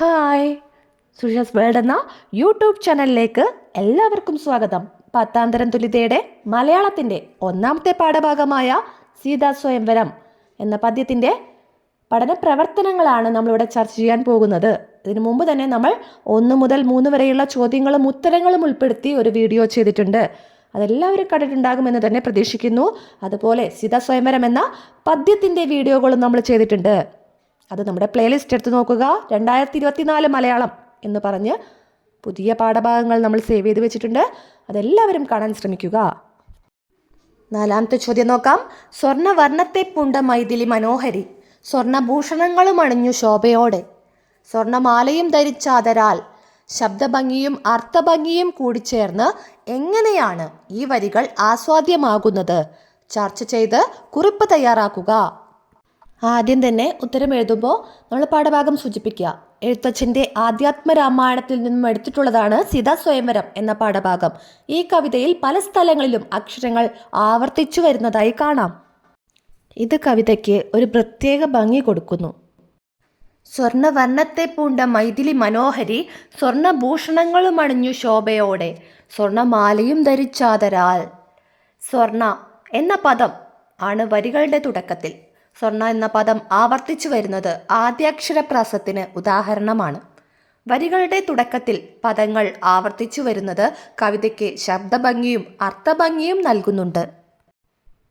Hi. സുഷസ് world എന്ന YouTube ചാനലിലേക്ക് എല്ലാവർക്കും സ്വാഗതം. പത്താന്തരം തുലിതയുടെ മലയാളത്തിന്റെ ഒന്നാമത്തെ പാഠഭാഗമായ സീതാ സ്വയംവരം എന്ന പദ്യത്തിന്റെ പഠന പ്രവർത്തനങ്ങളാണ് നമ്മളിവിടെ ചർച്ച ചെയ്യാൻ പോകുന്നത്. ഇതിനു മുമ്പ് തന്നെ നമ്മൾ ഒന്ന് മുതൽ മൂന്ന് വരെയുള്ള ചോദ്യങ്ങളും ഉത്തരങ്ങളും ഉൾപ്പെടുത്തി ഒരു വീഡിയോ ചെയ്തിട്ടുണ്ട്. അതെല്ലാവരും കണ്ടിട്ടുണ്ടാകുമെന്ന് തന്നെ പ്രതീക്ഷിക്കുന്നു. അതുപോലെ സീതാ സ്വയംവരം എന്ന പദ്യത്തിന്റെ വീഡിയോകളും നമ്മൾ ചെയ്തിട്ടുണ്ട്. അത് നമ്മുടെ പ്ലേലിസ്റ്റ് എടുത്ത് നോക്കുക. രണ്ടായിരത്തി ഇരുപത്തിനാല് മലയാളം എന്ന് പറഞ്ഞ് പുതിയ പാഠഭാഗങ്ങൾ നമ്മൾ സേവ് ചെയ്ത് വെച്ചിട്ടുണ്ട്. അതെല്ലാവരും കാണാൻ ശ്രമിക്കുക. നാലാമത്തെ ചോദ്യം നോക്കാം. സ്വർണവർണത്തെ പുണ്ട മൈഥിലി മനോഹരി. സ്വർണഭൂഷണങ്ങളും അണിഞ്ഞു ശോഭയോടെ. സ്വർണമാലയും ധരിച്ചാതരാൽ ശബ്ദഭംഗിയും അർത്ഥഭംഗിയും കൂടിച്ചേർന്ന് എങ്ങനെയാണ് ഈ വരികൾ ആസ്വാദ്യമാകുന്നത്? ചർച്ച ചെയ്ത് കുറിപ്പ് തയ്യാറാക്കുക. ആദ്യം തന്നെ ഉത്തരം എഴുതുമ്പോൾ നമ്മൾ പാഠഭാഗം സൂചിപ്പിക്കുക. എഴുത്തച്ഛന്റെ ആധ്യാത്മ രാമായണത്തിൽ നിന്നും എടുത്തിട്ടുള്ളതാണ് സീതാ സ്വയംവരം എന്ന പാഠഭാഗം. ഈ കവിതയിൽ പല സ്ഥലങ്ങളിലും അക്ഷരങ്ങൾ ആവർത്തിച്ചു വരുന്നതായി കാണാം. ഇത് കവിതയ്ക്ക് ഒരു പ്രത്യേക ഭംഗി കൊടുക്കുന്നു. സ്വർണവർണത്തെ പൂണ്ട മൈഥിലി മനോഹരി സ്വർണഭൂഷണങ്ങളും അണിഞ്ഞു ശോഭയോടെ. സ്വർണമാലയും ധരിച്ചാതരാൽ. സ്വർണ എന്ന പദം ആണ് വരികളുടെ തുടക്കത്തിൽ. സ്വർണ എന്ന പദം ആവർത്തിച്ചു വരുന്നത് ആദ്യാക്ഷരപ്രാസത്തിന് ഉദാഹരണമാണ്. വരികളുടെ തുടക്കത്തിൽ പദങ്ങൾ ആവർത്തിച്ചു വരുന്നത് കവിതയ്ക്ക് ശബ്ദഭംഗിയും അർത്ഥഭംഗിയും നൽകുന്നുണ്ട്.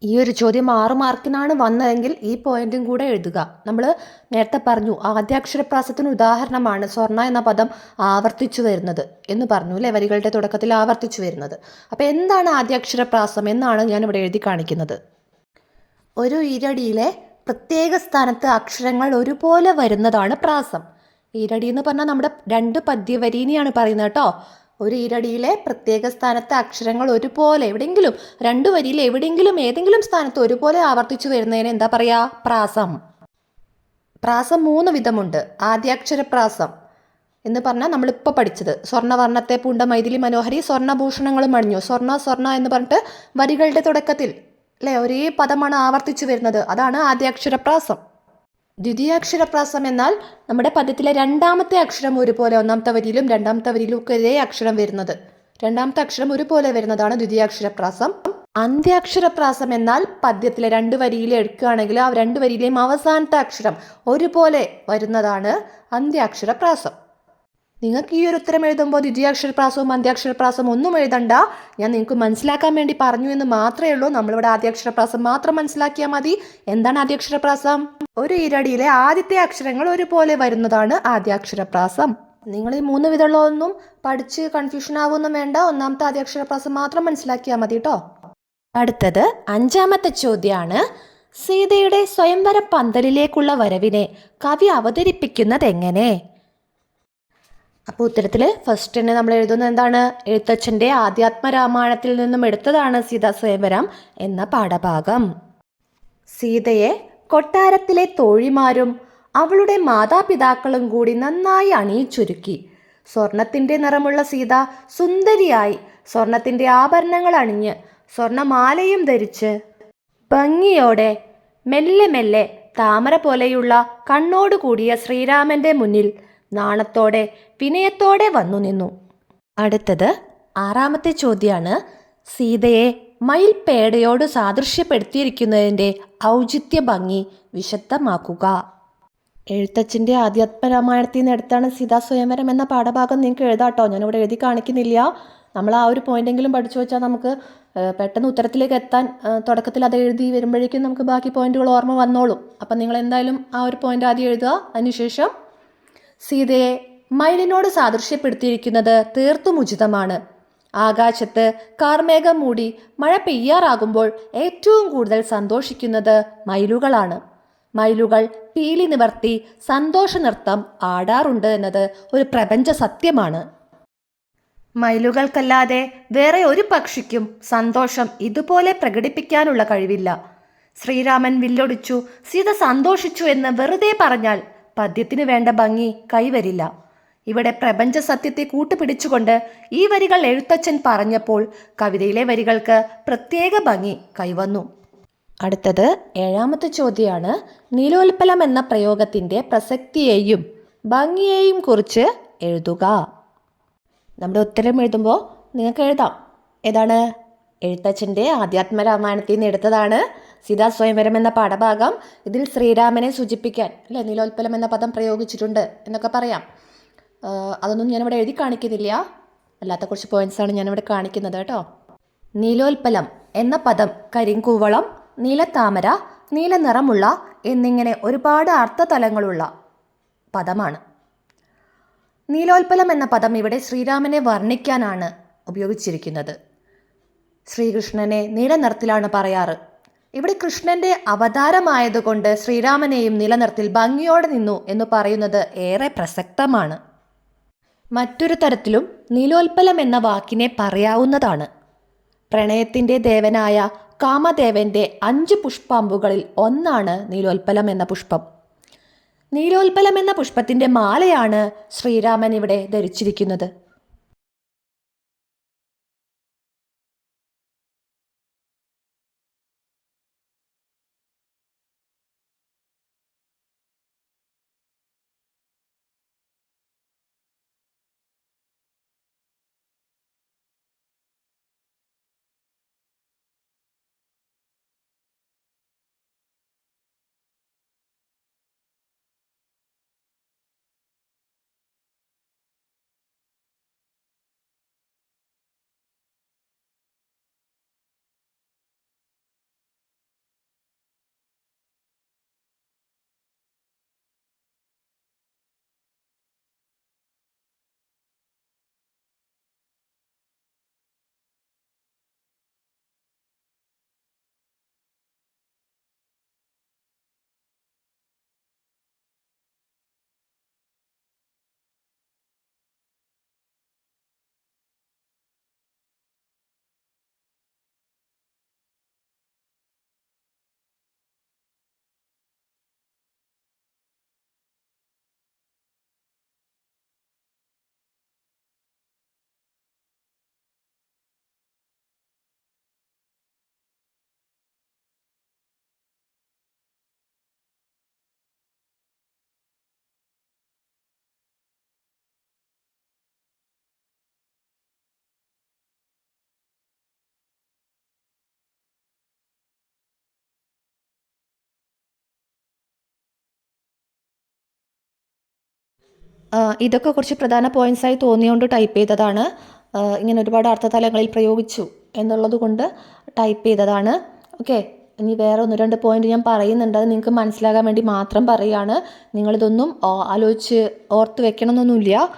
ഈ ഒരു ചോദ്യം ആറ് മാർക്കിനാണ് വന്നതെങ്കിൽ ഈ പോയിന്റും കൂടെ എഴുതുക. നമ്മൾ നേരത്തെ പറഞ്ഞു ആദ്യാക്ഷരപ്രാസത്തിന് ഉദാഹരണമാണ് സ്വർണ എന്ന പദം ആവർത്തിച്ചു വരുന്നത് എന്ന് പറഞ്ഞു അല്ലേ? വരികളുടെ തുടക്കത്തിൽ ആവർത്തിച്ചു വരുന്നത്. അപ്പോൾ എന്താണ് ആദ്യാക്ഷരപ്രാസം എന്നാണ് ഞാൻ ഇവിടെ എഴുതി കാണിക്കുന്നത്. ഒരു ഈരടിയിലെ പ്രത്യേക സ്ഥാനത്ത് അക്ഷരങ്ങൾ ഒരുപോലെ വരുന്നതാണ് പ്രാസം. ഈരടി എന്ന് പറഞ്ഞാൽ നമ്മുടെ രണ്ട് പദ്യവരീനെയാണ് പറയുന്നത് കേട്ടോ. ഒരു ഈരടിയിലെ പ്രത്യേക സ്ഥാനത്തെ അക്ഷരങ്ങൾ ഒരുപോലെ എവിടെയെങ്കിലും രണ്ട് വരിയിൽ എവിടെയെങ്കിലും ഏതെങ്കിലും സ്ഥാനത്ത് ഒരുപോലെ ആവർത്തിച്ചു വരുന്നതിന് എന്താ പറയുക പ്രാസം. പ്രാസം മൂന്ന് വിധമുണ്ട്. ആദ്യാക്ഷര പ്രാസം എന്ന് പറഞ്ഞാൽ നമ്മളിപ്പോൾ പഠിച്ചത്. സ്വർണവർണത്തെ പൂണ്ട മൈഥിലി മനോഹരി സ്വർണഭൂഷണങ്ങളും അണിഞ്ഞു. സ്വർണ സ്വർണ എന്ന് പറഞ്ഞിട്ട് വരികളുടെ തുടക്കത്തിൽ അല്ലേ? ഒരേ പദമാണ് ആവർത്തിച്ചു വരുന്നത്. അതാണ് ആദ്യാക്ഷരപ്രാസം. ദ്വിതീയാക്ഷരപ്രാസം എന്നാൽ നമ്മുടെ പദ്യത്തിലെ രണ്ടാമത്തെ അക്ഷരം ഒരുപോലെ ഒന്നാമത്തെ വരിയിലും രണ്ടാമത്തെ വരിയിലും ഒക്കെ ഒരേ അക്ഷരം വരുന്നത്. രണ്ടാമത്തെ അക്ഷരം ഒരുപോലെ വരുന്നതാണ് ദ്വിതീയാക്ഷരപ്രാസം. അന്ത്യാക്ഷരപ്രാസം എന്നാൽ പദ്യത്തിലെ രണ്ട് വരിയിലെ എടുക്കുകയാണെങ്കിൽ ആ രണ്ട് വരിയിലെയും അവസാനത്തെ അക്ഷരം ഒരുപോലെ വരുന്നതാണ് അന്ത്യാക്ഷരപ്രാസം. നിങ്ങൾക്ക് ഈ ഒരു ഉത്തരം എഴുതുമ്പോൾ ദ്വിതീയാക്ഷരപ്രാസവും അന്ത്യാക്ഷരപ്രാസവും ഒന്നും എഴുതണ്ട. ഞാൻ നിങ്ങൾക്ക് മനസ്സിലാക്കാൻ വേണ്ടി പറഞ്ഞു എന്ന് മാത്രമേ ഉള്ളൂ. നമ്മളിവിടെ ആദ്യാക്ഷരപ്രാസം മാത്രം മനസ്സിലാക്കിയാൽ മതി. എന്താണ് ആദ്യാക്ഷരപ്രാസം ഒരു ഈരടിയിലെ ആദ്യത്തെ അക്ഷരങ്ങൾ ഒരുപോലെ വരുന്നതാണ് ആദ്യാക്ഷരപ്രാസം നിങ്ങൾ ഈ മൂന്ന് വിധമുള്ളതൊന്നും പഠിച്ച് കൺഫ്യൂഷൻ ആവുമൊന്നും വേണ്ട. ഒന്നാമത്തെ ആദ്യാക്ഷരപ്രാസം മാത്രം മനസ്സിലാക്കിയാൽ മതി കേട്ടോ അടുത്തത് അഞ്ചാമത്തെ ചോദ്യമാണ്. സീതയുടെ സ്വയംവര പന്തലിലേക്കുള്ള വരവിനെ കവി അവതരിപ്പിക്കുന്നത് എങ്ങനെ? അപ്പോൾ ഉത്തരത്തിൽ ഫസ്റ്റ് തന്നെ നമ്മൾ എഴുതുന്നത് എന്താണ്? എഴുത്തച്ഛന്റെ ആധ്യാത്മ രാമായണത്തിൽ നിന്നും എടുത്തതാണ് സീതാ സ്വയംവരം എന്ന പാഠഭാഗം. സീതയെ കൊട്ടാരത്തിലെ തോഴിമാരും അവളുടെ മാതാപിതാക്കളും കൂടി നന്നായി അണിയിച്ചൊരുക്കി. സ്വർണത്തിന്റെ നിറമുള്ള സീത സുന്ദരിയായി സ്വർണത്തിന്റെ ആഭരണങ്ങൾ അണിഞ്ഞ് സ്വർണമാലയും ധരിച്ച് ഭംഗിയോടെ മെല്ലെ മെല്ലെ താമര പോലെയുള്ള കണ്ണോട് കൂടിയ ശ്രീരാമന്റെ മുന്നിൽ നാണത്തോടെ വിനയത്തോടെ വന്നു നിന്നു. അടുത്തത് ആറാമത്തെ ചോദ്യമാണ് സീതയെ മയിൽപേടയോട് സാദൃശ്യപ്പെടുത്തിയിരിക്കുന്നതിന്റെ ഔചിത്യ ഭംഗി വിശദമാക്കുക. എഴുത്തച്ഛന്റെ ആധ്യാത്മരാമായണത്തിൽ നിന്ന് എടുത്താണ് സീതാ സ്വയംവരം എന്ന പാഠഭാഗം നിങ്ങൾക്ക് എഴുതാട്ടോ. ഞാനിവിടെ എഴുതി കാണിക്കുന്നില്ല. നമ്മൾ ആ ഒരു പോയിന്റെങ്കിലും പഠിച്ചു വെച്ചാൽ നമുക്ക് പെട്ടെന്ന് ഉത്തരത്തിലേക്ക് എത്താൻ തുടക്കത്തിൽ അത് എഴുതി വരുമ്പോഴേക്കും നമുക്ക് ബാക്കി പോയിന്റുകൾ ഓർമ്മ വന്നോളും. അപ്പം നിങ്ങൾ എന്തായാലും ആ ഒരു പോയിന്റ് ആദ്യം എഴുതുക. അതിനുശേഷം സീതയെ മയിലിനോട് സാദൃശ്യപ്പെടുത്തിയിരിക്കുന്നത് തീർത്തും ഉചിതമാണ്. ആകാശത്ത് കാർമേഘം മൂടി മഴ പെയ്യാറാകുമ്പോൾ ഏറ്റവും കൂടുതൽ സന്തോഷിക്കുന്നത് മയിലുകളാണ്. മയിലുകൾ പീലി നിവർത്തി സന്തോഷ നൃത്തം ആടാറുണ്ട് എന്നത് ഒരു പ്രപഞ്ച സത്യമാണ്. മയിലുകൾക്കല്ലാതെ വേറെ ഒരു പക്ഷിക്കും സന്തോഷം ഇതുപോലെ പ്രകടിപ്പിക്കാനുള്ള കഴിവില്ല. ശ്രീരാമൻ വില്ലൊടിച്ചു സീത സന്തോഷിച്ചു എന്ന് വെറുതെ പറഞ്ഞാൽ പദ്യത്തിന് വേണ്ട ഭംഗി കൈവരില്ല. ഇവിടെ പ്രപഞ്ച സത്യത്തെ കൂട്ടുപിടിച്ചുകൊണ്ട് ഈ വരികൾ എഴുത്തച്ഛൻ പറഞ്ഞപ്പോൾ കവിതയിലെ വരികൾക്ക് പ്രത്യേക ഭംഗി കൈവന്നു. അടുത്തത് ഏഴാമത്തെ ചോദ്യമാണ്. നീലോൽപ്പലം എന്ന പ്രയോഗത്തിന്റെ പ്രസക്തിയെയും ഭംഗിയെയും കുറിച്ച് എഴുതുക. നമ്മുടെ ഉത്തരം എഴുതുമ്പോൾ നിങ്ങൾക്ക് എഴുതാം. ഏതാണ്? എഴുത്തച്ഛന്റെ ആധ്യാത്മ രാമായണത്തിൽ നിന്ന് എടുത്തതാണ്. സീതാ സ്വയംവരം എന്ന പാഠഭാഗം ഇതിൽ ശ്രീരാമനെ സൂചിപ്പിക്കാൻ അല്ലേ നീലോത്പലം എന്ന പദം പ്രയോഗിച്ചിട്ടുണ്ട് എന്നൊക്കെ പറയാം. അതൊന്നും ഞാനിവിടെ എഴുതി കാണിക്കുന്നില്ല. അല്ലാത്ത കുറച്ച് പോയിന്റ്സാണ് ഞാനിവിടെ കാണിക്കുന്നത് കേട്ടോ. നീലോത്പലം എന്ന പദം കരിങ്കൂവളം നീലത്താമര നീല നിറമുള്ള എന്നിങ്ങനെ ഒരുപാട് അർത്ഥതലങ്ങളുള്ള പദമാണ്. നീലോത്പലം എന്ന പദം ഇവിടെ ശ്രീരാമനെ വർണിക്കാനാണ് ഉപയോഗിച്ചിരിക്കുന്നത്. ശ്രീകൃഷ്ണനെ നീല നിറത്തിലാണ് പറയാറ്. ഇവിടെ കൃഷ്ണന്റെ അവതാരമായതുകൊണ്ട് ശ്രീരാമനെയും നിലനിർത്തിൽ ഭംഗിയോടെ നിന്നു എന്ന് പറയുന്നത് ഏറെ പ്രസക്തമാണ്. മറ്റൊരു തരത്തിലും നീലോത്പലം എന്ന വാക്കിനെ പറയാവുന്നതാണ്. പ്രണയത്തിന്റെ ദേവനായ കാമദേവന്റെ അഞ്ച് പുഷ്പാമ്പുകളിൽ ഒന്നാണ് നീലോൽപ്പലം എന്ന പുഷ്പം. നീലോൽപ്പലം എന്ന പുഷ്പത്തിന്റെ മാലയാണ് ശ്രീരാമൻ ഇവിടെ ധരിച്ചിരിക്കുന്നത്. ഇതൊക്കെ കുറച്ച് പ്രധാന പോയിന്റ്സ് ആയി തോന്നിയോണ്ട് ടൈപ്പ് ചെയ്തതാണ്. ഇങ്ങനെ ഒരുപാട് അർത്ഥതലങ്ങളിൽ പ്രയോഗിച്ചു എന്നുള്ളത് കൊണ്ട് ടൈപ്പ് ചെയ്തതാണ്. ഓക്കെ ഇനി വേറെ ഒന്ന് രണ്ട് പോയിന്റ് ഞാൻ പറയുന്നുണ്ട്. അത് നിങ്ങൾക്ക് മനസ്സിലാകാൻ വേണ്ടി മാത്രം പറയുകയാണ് നിങ്ങളിതൊന്നും ആലോചിച്ച് ഓർത്ത് വെക്കണമെന്നൊന്നുമില്ല.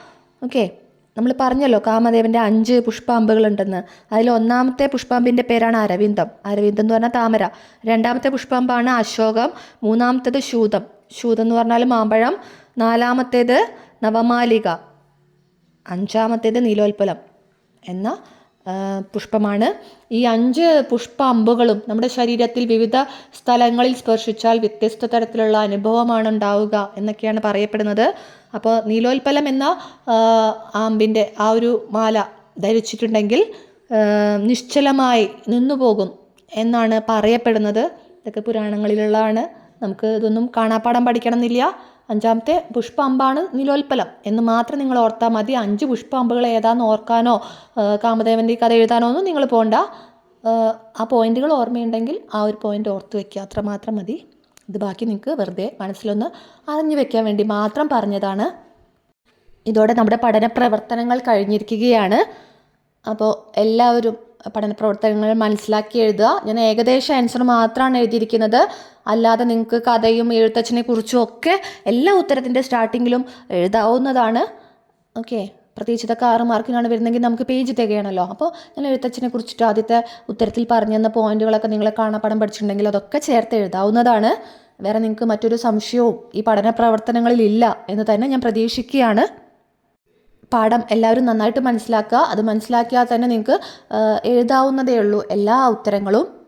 ഓക്കെ നമ്മൾ പറഞ്ഞല്ലോ കാമദേവന്റെ അഞ്ച് പുഷ്പാമ്പുകളുണ്ടെന്ന്. അതിൽ ഒന്നാമത്തെ പുഷ്പാമ്പിന്റെ പേരാണ് അരവിന്ദം. അരവിന്ദം എന്ന് പറഞ്ഞാൽ താമര. രണ്ടാമത്തെ പുഷ്പാമ്പാണ് അശോകം. മൂന്നാമത്തേത് ശൂതം. ശൂതം എന്ന് പറഞ്ഞാൽ മാമ്പഴം. നാലാമത്തേത് നവമാലിക അഞ്ചാമത്തേത് നീലോത്പലം എന്ന പുഷ്പമാണ്. ഈ അഞ്ച് പുഷ്പ അമ്പുകളും നമ്മുടെ ശരീരത്തിൽ വിവിധ സ്ഥലങ്ങളിൽ സ്പർശിച്ചാൽ വ്യത്യസ്ത തരത്തിലുള്ള അനുഭവമാണ് ഉണ്ടാവുക എന്നൊക്കെയാണ് പറയപ്പെടുന്നത്. അപ്പോൾ നീലോത്പലം എന്ന ആമ്പിന്റെ ആ ഒരു മാല ധരിച്ചിട്ടുണ്ടെങ്കിൽ നിശ്ചലമായി നിശ്ചലമായി നിന്നുപോകും എന്നാണ് പറയപ്പെടുന്നത്. ഇതൊക്കെ പുരാണങ്ങളിലുള്ളതാണ്. നമുക്ക് ഇതൊന്നും കാണാപ്പാടം പഠിക്കണമെന്നില്ല. അഞ്ചാമത്തെ പുഷ്പാമ്പാണ് നിലോൽപ്പലം എന്ന് മാത്രം നിങ്ങൾ ഓർത്താൽ മതി. അഞ്ച് പുഷ്പാമ്പുകൾ ഏതാണെന്ന് ഓർക്കാനോ കാമദേവന്റെ കഥ എഴുതാനോ ഒന്നും നിങ്ങൾ പോകണ്ട ആ, പോയിന്റുകൾ ഓർമ്മയുണ്ടെങ്കിൽ ആ ഒരു പോയിന്റ് ഓർത്ത് വെക്കുക. അത്രമാത്രം മതി. ഇത് ബാക്കി നിങ്ങൾക്ക് വെറുതെ മനസ്സിലൊന്ന് അറിഞ്ഞു വെക്കാൻ വേണ്ടി മാത്രം പറഞ്ഞതാണ്. ഇതോടെ നമ്മുടെ പഠന പ്രവർത്തനങ്ങൾ കഴിഞ്ഞിരിക്കുകയാണ്. അപ്പോൾ എല്ലാവരും പഠന പ്രവർത്തനങ്ങൾ മനസ്സിലാക്കി എഴുതുക. ഞാൻ ഏകദേശം ആൻസർ മാത്രമാണ് എഴുതിയിരിക്കുന്നത്. അല്ലാതെ നിങ്ങൾക്ക് കഥയും എഴുത്തച്ഛനെ കുറിച്ചും ഒക്കെ എല്ലാ ഉത്തരത്തിന്റെ സ്റ്റാർട്ടിങ്ങിലും എഴുതാവുന്നതാണ്. ഓക്കെ പ്രത്യേകിച്ച് ഇതൊക്കെ ആറ് മാർക്കിനാണ് വരുന്നതെങ്കിൽ നമുക്ക് പേജ് തികയണമല്ലോ അപ്പോൾ ഞാൻ എഴുത്തച്ഛനെ കുറിച്ചിട്ട് ആദ്യത്തെ ഉത്തരത്തിൽ പറഞ്ഞു തന്ന പോയിന്റുകളൊക്കെ നിങ്ങൾ കാണാപ്പാടം പഠിച്ചിട്ടുണ്ടെങ്കിൽ അതൊക്കെ ചേർത്ത് എഴുതാവുന്നതാണ്. വേറെ നിങ്ങൾക്ക് മറ്റൊരു സംശയവും ഈ പഠന പ്രവർത്തനങ്ങളിൽ ഇല്ല എന്ന് തന്നെ ഞാൻ പ്രതീക്ഷിക്കുകയാണ്. പാഠം എല്ലാവരും നന്നായിട്ട് മനസ്സിലാക്കുക. അത് മനസ്സിലാക്കിയാൽ തന്നെ നിങ്ങൾക്ക് എഴുതാവുന്നതേ ഉള്ളൂ. എല്ലാ ഉത്തരങ്ങളും.